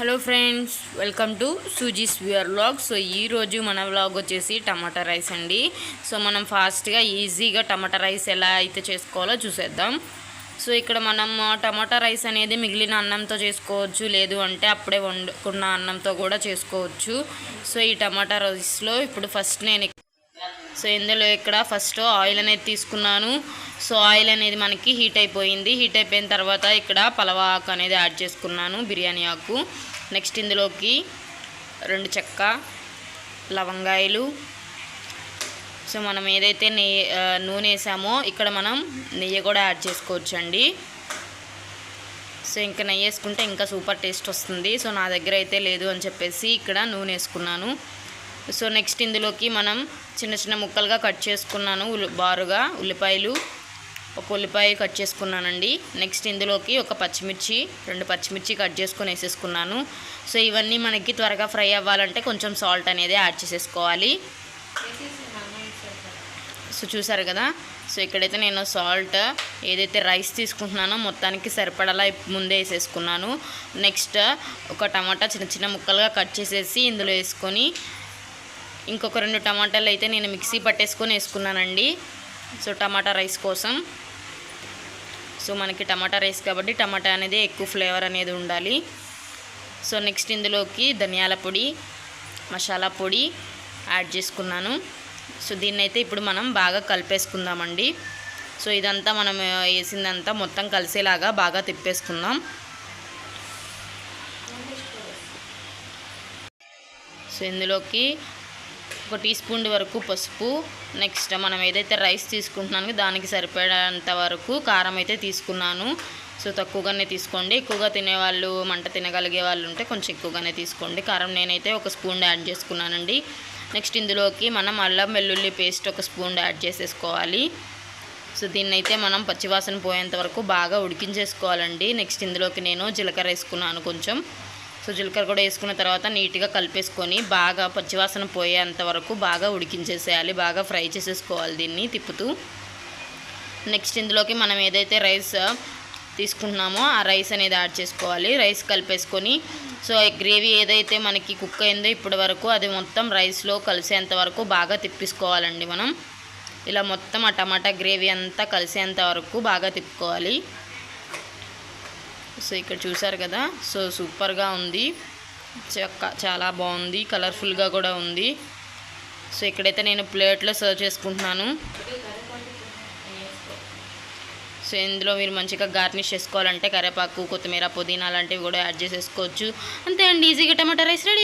Hello friends welcome to Suzie's viewer vlog so ఈరోజు మన vlog వచ్చేసి టమాటా రైస్ అండి. సో మనం ఫాస్ట్గా ఈజీగా టమాటా రైస్ ఎలా అయితే చేసుకోవాలో చూసేద్దాం. సో ఇక్కడ మనం టమాటా రైస్ అనేది మిగిలిన అన్నంతో చేసుకోవచ్చు. లేదు అంటే అప్పుడే వండుకున్న అన్నంతో కూడా చేసుకోవచ్చు. సో ఈ టమాటా రైస్లో ఇప్పుడు ఫస్ట్ నేను సో ఇందులో ఇక్కడ ఫస్ట్ ఆయిల్ అనేది తీసుకున్నాను. సో ఆయిల్ అనేది మనకి హీట్ అయిపోయింది. హీట్ అయిపోయిన తర్వాత ఇక్కడ పలవ ఆకు అనేది యాడ్ చేసుకున్నాను బిర్యానీ ఆకు. నెక్స్ట్ ఇందులోకి రెండు చెక్క లవంగాయలు. సో మనం ఏదైతే నెయ్యి నూనె వేసామో ఇక్కడ మనం నెయ్యి కూడా యాడ్ చేసుకోవచ్చండి. సో ఇంకా నెయ్యి వేసుకుంటే ఇంకా సూపర్ టేస్ట్ వస్తుంది. సో నా దగ్గర అయితే లేదు అని చెప్పేసి ఇక్కడ నూనె వేసుకున్నాను. సో నెక్స్ట్ ఇందులోకి మనం చిన్న చిన్న ముక్కలుగా కట్ చేసుకున్నాను. ఉల్లి బారుగా ఉల్లిపాయలు. ఒక ఉల్లిపాయ కట్ చేసుకున్నానండి. నెక్స్ట్ ఇందులోకి ఒక పచ్చిమిర్చి రెండు పచ్చిమిర్చి కట్ చేసుకొని వేసేసుకున్నాను. సో ఇవన్నీ మనకి త్వరగా ఫ్రై అవ్వాలంటే కొంచెం సాల్ట్ అనేది యాడ్ చేసేసుకోవాలి. సో చూసారు కదా? సో ఇక్కడైతే నేను సాల్ట్ ఏదైతే రైస్ తీసుకుంటున్నానో మొత్తానికి సరిపడలా ముందే వేసేసుకున్నాను. నెక్స్ట్ ఒక టమాటా చిన్న చిన్న ముక్కలుగా కట్ చేసేసి ఇందులో వేసుకొని ఇంకొక రెండు టమాటాలు అయితే నేను మిక్సీ పట్టేసుకొని వేసుకున్నానండి. సో టమాటా రైస్ కోసం. సో మనకి టమాటా రైస్ కాబట్టి టమాటా అనేది ఎక్కువ ఫ్లేవర్ అనేది ఉండాలి. సో నెక్స్ట్ ఇందులోకి ధనియాల పొడి మసాలా పొడి యాడ్ చేసుకున్నాను. సో దీన్ని అయితే ఇప్పుడు మనం బాగా కలిపేసుకుందామండి. సో ఇదంతా మనం వేసిందంతా మొత్తం కలిసేలాగా బాగా తిప్పేసుకుందాం. సో ఇందులోకి ఒక టీ స్పూన్ వరకు పసుపు. నెక్స్ట్ మనం ఏదైతే రైస్ తీసుకుంటున్నామో దానికి సరిపడేంత వరకు కారం అయితే తీసుకున్నాను. సో తక్కువగానే తీసుకోండి. ఎక్కువగా తినేవాళ్ళు మంట తినగలిగే వాళ్ళు ఉంటే కొంచెం ఎక్కువగానే తీసుకోండి. కారం నేనైతే ఒక స్పూన్ యాడ్ చేసుకున్నానండి. నెక్స్ట్ ఇందులోకి మనం అల్లం వెల్లుల్లి పేస్ట్ ఒక స్పూన్ యాడ్ చేసేసుకోవాలి. సో దీన్ని అయితే మనం పచ్చివాసన పోయేంత వరకు బాగా ఉడికించేసుకోవాలండి. నెక్స్ట్ ఇందులోకి నేను జీలకర్ర వేసుకున్నాను కొంచెం. సో జీలకర్ర కూడా వేసుకున్న తర్వాత నీట్గా కలిపేసుకొని బాగా పచ్చివాసన పోయేంత వరకు బాగా ఉడికించేసేయాలి బాగా ఫ్రై చేసేసుకోవాలి దీన్ని తిప్పుతూ. నెక్స్ట్ ఇందులోకి మనం ఏదైతే రైస్ తీసుకుంటున్నామో ఆ రైస్ అనేది యాడ్ చేసుకోవాలి. రైస్ కలిపేసుకొని సో గ్రేవీ ఏదైతే మనకి కుక్ అయిందో ఇప్పటి వరకు అది మొత్తం రైస్లో కలిసేంత వరకు బాగా తిప్పేసుకోవాలండి మనం. ఇలా మొత్తం ఆ టమాటా గ్రేవీ అంతా కలిసేంత వరకు బాగా తిప్పుకోవాలి. సో ఇక్కడ చూసారు కదా సో సూపర్గా ఉంది. చక్క చాలా బాగుంది కలర్ఫుల్గా కూడా ఉంది. సో ఇక్కడైతే నేను ప్లేట్లో సర్వ్ చేసుకుంటున్నాను. సో ఇందులో మీరు మంచిగా గార్నిష్ చేసుకోవాలంటే కరివేపాకు కొత్తిమీర పుదీనా లాంటివి కూడా యాడ్ చేసేసుకోవచ్చు. అంతే అండి ఈజీగా టమాటా రైస్ రెడీ?